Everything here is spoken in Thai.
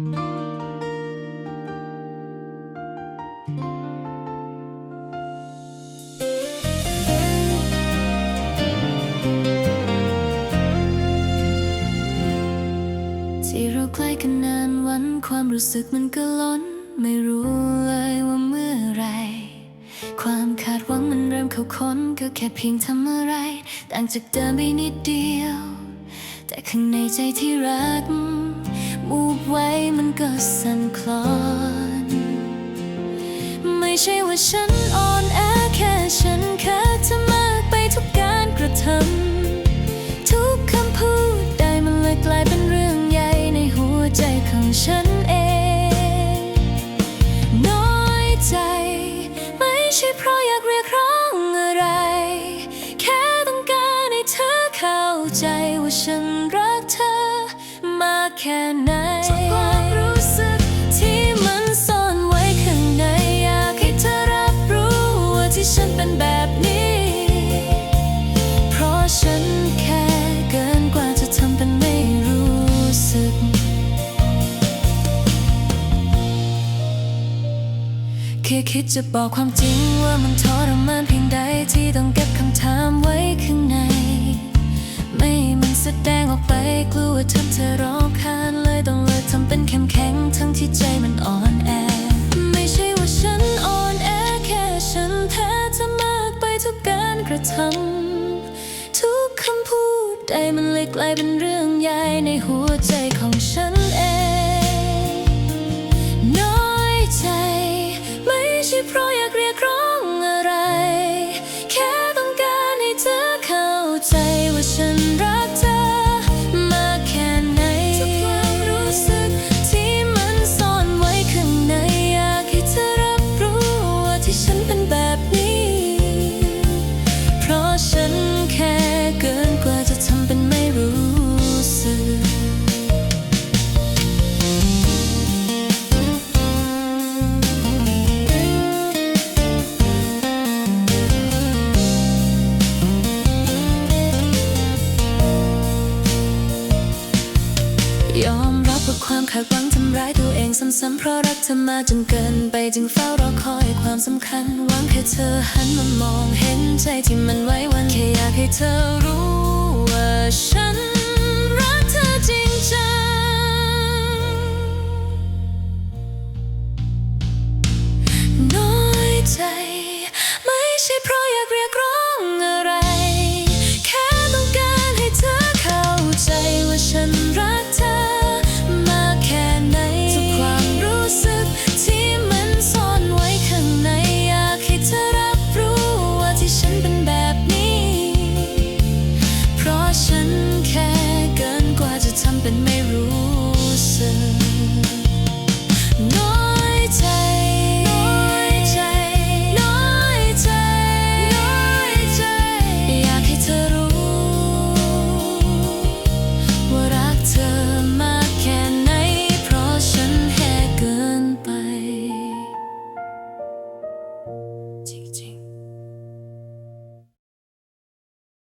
ที่เราใกล้กันนานวันความรู้สึกมันก็ล้น ไม่รู้เลยว่าเมื่อไร ความคาดหวังมันเริ่มเข้าค้นก็แค่เพียงทำอะไร ต่างจากเดิมไปนิดเดียว แต่ข้างในใจที่รัก มูบไว้มันก็สั่นคลอน ไม่ใช่ว่าฉันอ่อนแอแค่ฉันแค่เธอมากไปทุกการกระทำทุกคำพูดได้มันเลยกลายเป็นเรื่องใหญ่ในหัวใจของฉันเอง น้อยใจ ไม่ใช่เพราะอยากเรียกร้องอะไร แค่ต้องการให้เธอเข้าใจว่าฉันรักเธอ มากแค่ไหน แค่คิดจะบอกความจริงว่ามันทรมานเพียงใดที่ต้องเก็บคำถามไว้ข้างใน ไม่มันแสดงออกไปกลัวทำเธอร้องคานเลยต้องเลิกทำเป็นเข้มแข็งทั้งที่ใจมันอ่อนแอ ไม่ใช่ว่าฉันอ่อนแอแค่ฉันแพ้เธอมากไปทุกการกระทำทุกคำพูดได้มันเลยกลายเป็นเรื่องใหญ่ในหัวใจ ยอมรับว่าความคาดหวังทำร้ายตัวเองซ้ำๆเพราะรักเธอมาจนเกินไปจึงเฝ้ารอคอยความสำคัญหวังแค่เธอหันมามองเห็นใจที่มันไว้วันแค่อยากให้เธอรู้ว่าฉัน